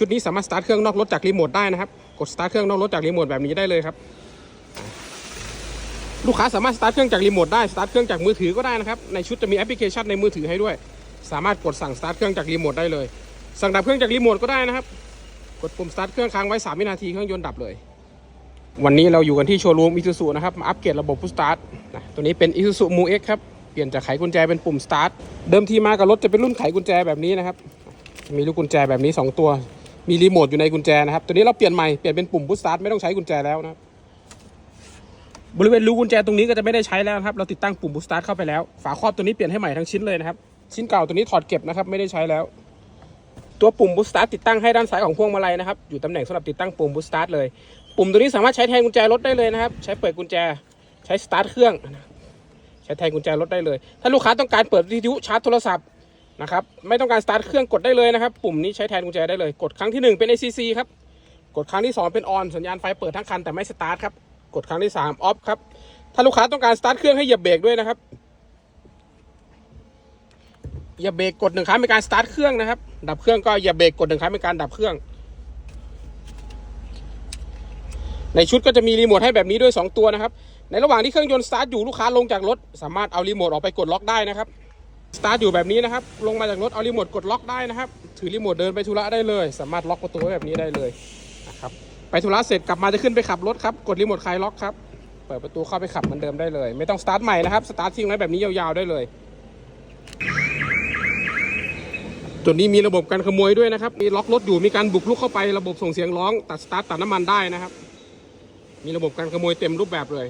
ชุดนี้สามารถสตาร์ทเครื่องนอกรถจากรีโมทได้นะครับ กดสตาร์ทเครื่องนอกรถจากรีโมทแบบนี้ได้เลยครับ ลูกค้าสามารถสตาร์ทเครื่องจากรีโมทได้สตาร์ทเครื่องจากมือถือก็ได้นะครับ ในชุดจะมีแอปพลิเคชันในมือถือให้ด้วย สามารถกดสั่งสตาร์ทเครื่องจากรีโมทได้เลย สั่งดับเครื่องจากรีโมทก็ได้นะครับ กดปุ่มสตาร์ทเครื่องค้างไว้3วินาทีเครื่องยนต์ดับเลย วันนี้เราอยู่กันที่โชว์รูมอิซูซูนะครับมาอัปเกรดระบบพุชสตาร์ทนะตัวนี้เป็นอิซูซูมูเอ็กครับเปลี่ยนจากไขกุญแจเป็นปุ่มสตาร์ทเดิมทีมากับรถจะเป็นรุ่นไขกุญแจแบบนี้นะครับมีลูกกุญแจแบบนี้ 2 ตัว มีรีโมทอยู่ในกุญแจนะครับ ตัวนี้เราเปลี่ยนใหม่ เปลี่ยนเป็นปุ่มพุชสตาร์ทไม่ต้องใช้กุญแจแล้วนะครับ บริเวณรูกุญแจตรงนี้ก็จะไม่ได้ใช้แล้วนะครับ เราติดตั้งปุ่มบูสตาร์ทเข้าไปแล้ว ฝาครอบตัวนี้เปลี่ยนให้ใหม่ทั้งชิ้นเลยนะครับ ชิ้นเก่าตัวนี้ถอดเก็บนะครับ ไม่ได้ใช้แล้ว ตัวปุ่มบูสตาร์ทติดตั้งให้ด้านซ้ายของพวงมาลัยนะครับ อยู่ตำแหน่งสำหรับติดตั้งปุ่มบูสตาร์ทเลย ปุ่มตัวนี้สามารถใช้แทนกุญแจรถได้เลยนะครับ ใช้เปิดกุญแจ ใช้สตาร์ทเครื่อง ใช้แทนกุญแจรถได้เลย ถ้าลูกค้าต้องการเปิดวิทยุชาร์จโทรศัพท์ นะครับไม่ต้องการสตาร์ทเครื่องกดได้เลยนะครับ ปุ่มนี้ใช้แทนกุญแจได้เลย กดครั้งที่หนึ่งเป็น ACC ครับ กดครั้งที่สองเป็นออนสัญญาณไฟเปิดทั้งคันแต่ไม่สตาร์ทครับ กดครั้งที่สามออฟครับ ถ้าลูกค้าต้องการสตาร์ทเครื่องให้เหยียบเบรกด้วยนะครับเหยียบเบรกกดหนึ่งครั้งเป็นการสตาร์ทเครื่องนะครับ ดับเครื่องก็เหยียบเบรกกดหนึ่งครั้งเป็นการดับเครื่อง ในชุดก็จะมีรีโมทให้แบบนี้ด้วย 2 ตัวนะครับ ในระหว่างที่เครื่องยนต์สตาร์ทอยู่ลูกค้าลงจากรถ สามารถเอารีโมทออกไปกดล็อกได้นะครับ สตาร์ทอยู่แบบนี้นะครับ ลงมาจากรถเอารีโมทกดล็อกได้นะครับ ถือรีโมทเดินไปธุระได้เลย สามารถล็อกประตูไว้แบบนี้ได้เลยนะครับไปธุระเสร็จกลับมาจะขึ้นไปขับรถครับ กดรีโมทคลายล็อกครับ เปิดประตูเข้าไปขับเหมือนเดิมได้เลย ไม่ต้องสตาร์ทใหม่นะครับ สตาร์ททิ้งไว้แบบนี้ยาวๆได้เลยตัวนี้มีระบบการขโมยด้วยนะครับ มีล็อกรถอยู่ มีการบุกรุกเข้าไประบบส่งเสียงร้อง ตัดสตาร์ทตัดน้ำมันได้นะครับ มีระบบการขโมยเต็มรูปแบบเลย